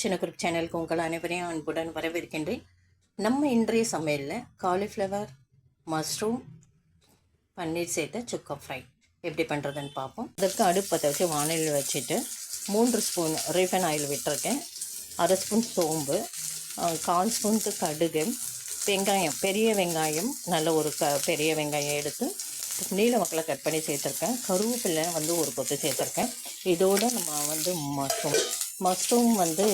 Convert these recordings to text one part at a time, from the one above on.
சின்ன குரூப் சேனலுக்கு உங்கள் அனைவரையும் அன்புடன் வரவேற்கின்றேன். நம்ம இன்றைய சமையலில் காலிஃப்ளவர் மஷ்ரூம் பன்னீர் சேர்த்த சுக்கா ஃப்ரை எப்படி பண்ணுறதுன்னு பார்ப்போம். அதற்கு அடுப்பத்தை வச்சு வானிலையில் வச்சுட்டு மூன்று ஸ்பூன் ரீஃபைன் ஆயில் விட்டுருக்கேன். அரை ஸ்பூன் சோம்பு கால் ஸ்பூனுக்கு கடுகு வெங்காயம் பெரிய வெங்காயம் நல்ல ஒரு க பெரிய வெங்காயம் எடுத்து நீல மக்களை கட் பண்ணி சேர்த்துருக்கேன். கருவேப்பிலை வந்து ஒரு கொத்து சேர்த்துருக்கேன். இதோட நம்ம வந்து மஷ்ரூம் மஷ்ரூம் வந்து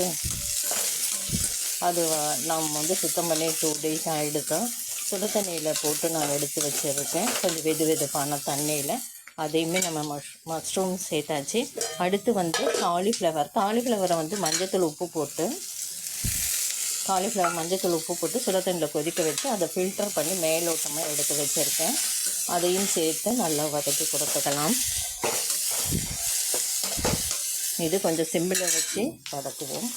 அது நம்ம வந்து சுத்தம் பண்ணி டூ டேஸ் ஆகிடுதான் சுடு தண்ணியில் போட்டு நான் எடுத்து வச்சுருக்கேன். கொஞ்சம் வெது வெதுப்பான தண்ணியில். அதையுமே நம்ம மஷ் மஷ்ரூம் சேர்த்தாச்சு. அடுத்து வந்து காலிஃப்ளவர் காலிஃப்ளவரை வந்து மஞ்சத்தூள் உப்பு போட்டு காலிஃப்ளவர் மஞ்சத்தூள் உப்பு போட்டு சுட தண்ணியில் கொதிக்க வச்சு அதை ஃபில்டர் பண்ணி மேலோட்டமாக எடுத்து வச்சுருக்கேன். அதையும் சேர்த்து நல்லா வதக்கி கொடுத்துக்கலாம். இது கொஞ்சம் சிம்மில் வச்சு வதக்குவோம்.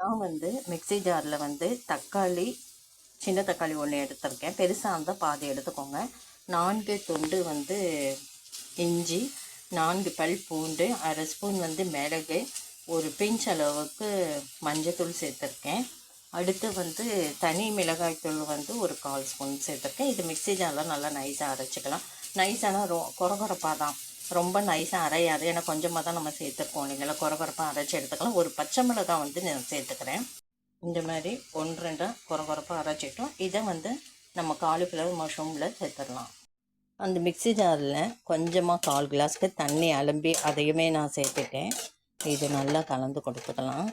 நான் வந்து மிக்ஸி ஜாரில் வந்து தக்காளி சின்ன தக்காளி ஒன்று எடுத்திருக்கேன். பெருசாக இருந்தால் பாதி எடுத்துக்கோங்க. நான்கு துண்டு வந்து இஞ்சி நான்கு பல் பூண்டு அரை ஸ்பூன் வந்து மிளகு ஒரு பிஞ்ச் அளவுக்கு மஞ்சத்தூள் சேர்த்துருக்கேன். அடுத்து வந்து தனி மிளகாய்த்தூள் வந்து ஒரு கால் ஸ்பூன் சேர்த்துருக்கேன். இது மிக்ஸி ஜாரில் நல்லா நைஸாக அரைச்சிக்கலாம். நைஸானால் ரொ குறகுறப்பாக தான் ரொம்ப நைஸாக அரையாது. ஏன்னா கொஞ்சமாக தான் நம்ம சேர்த்துருக்கோம் இல்லைங்களா? குறகுறப்பாக அரைச்சி எடுத்துக்கலாம். ஒரு பச்சை மிளகாய் வந்து நான் சேர்த்துக்கிறேன். இந்த மாதிரி ஒன்று ரெண்டாக குறகுறப்பாக அரைச்சிட்டோம். இதை வந்து நம்ம காலிஃப்ளவர் மஷ்ரூமில் சேர்த்துடலாம். அந்த மிக்ஸி ஜாரில் கொஞ்சமாக கால் கிளாஸ்க்கு தண்ணி அலம்பி அதையுமே நான் சேர்த்துட்டேன். இது நல்லா கலந்து கொடுத்துக்கலாம்.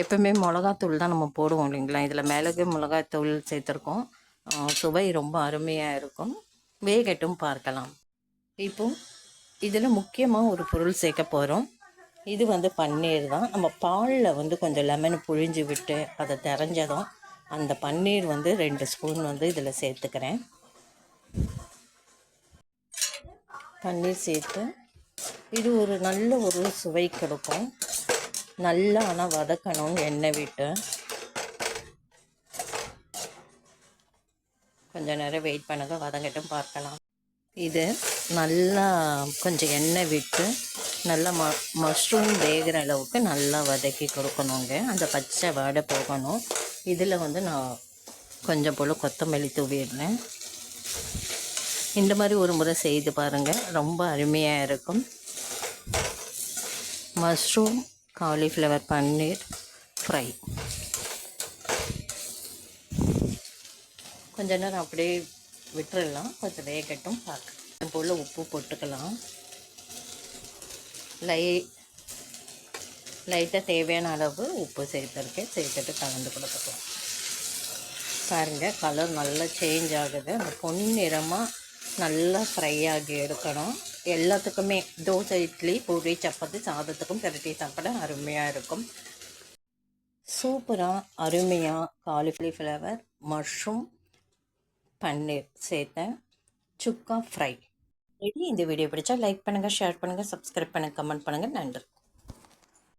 எப்பவுமே மிளகாத்தூள் தான் நம்ம போடுவோம் இல்லைங்களா? இதில் மிளகு மிளகாத்தூள் சேர்த்துருக்கோம். சுவை ரொம்ப அருமையாக இருக்கும். வேகட்டும் பார்க்கலாம். இப்போ இதில் முக்கியமாக ஒரு பொருள் சேர்க்க போகிறோம் இது வந்து பன்னீர் தான். நம்ம பாலில் வந்து கொஞ்சம் லெமன் புழிஞ்சு விட்டு அதை தெரிஞ்சதும் அந்த பன்னீர் வந்து ரெண்டு ஸ்பூன் வந்து இதில் சேர்த்துக்கிறேன். பன்னீர் சேர்த்து இது ஒரு நல்ல ஒரு சுவை கொடுக்கும். நல்லா ஆனால் வதக்கணும் எண்ணெய் விட்டு. கொஞ்ச நேரம் வெயிட் பண்ணுங்க வதங்கட்டும் பார்க்கலாம். இது நல்லா கொஞ்சம் எண்ணெய் விட்டு நல்லா ம மஷ்ரூம் வேகிற அளவுக்கு நல்லா வதக்கி கொடுக்கணுங்க. அந்த பச்சை வாடை போகணும். இதில் வந்து நான் கொஞ்சம் போல் கொத்தமல்லி தூவிடுறேன் இந்த மாதிரி ஒரு முறை செய்து பாருங்கள் ரொம்ப அருமையாக இருக்கும். Mushroom cauliflower paneer fry. கொஞ்ச நேரம் அப்படியே விட்டுறலாம். கொஞ்சம் வேகட்டும் பார்க்க போல் உப்பு போட்டுக்கலாம். லை லைட்டாக தேவையான அளவு உப்பு சேர்த்துருக்கேன். சேர்த்துட்டு கலந்து கொடுத்துக்கலாம். பாருங்கள் கலர் நல்லா சேஞ்ச் ஆகுது. அந்த பொன்னிறமாக நல்லா ஃப்ரை ஆகி எடுக்கணும். எல்லாத்துக்குமே தோசை இட்லி பூரி சப்பாத்தி சாதத்துக்கும் பிரட்டி சாப்பிட அருமையாக இருக்கும். சூப்பராக அருமையாக காலிஃப்ளவர் மஷ்ரூம் பன்னீர் சேர்த்தேன். சுக்கா ஃப்ரை ரெடி இந்த வீடியோ பிடிச்சா லைக் பண்ணுங்கள் ஷேர் பண்ணுங்கள் சப்ஸ்கிரைப் பண்ணுங்கள் கமெண்ட் பண்ணுங்கள் நன்றி.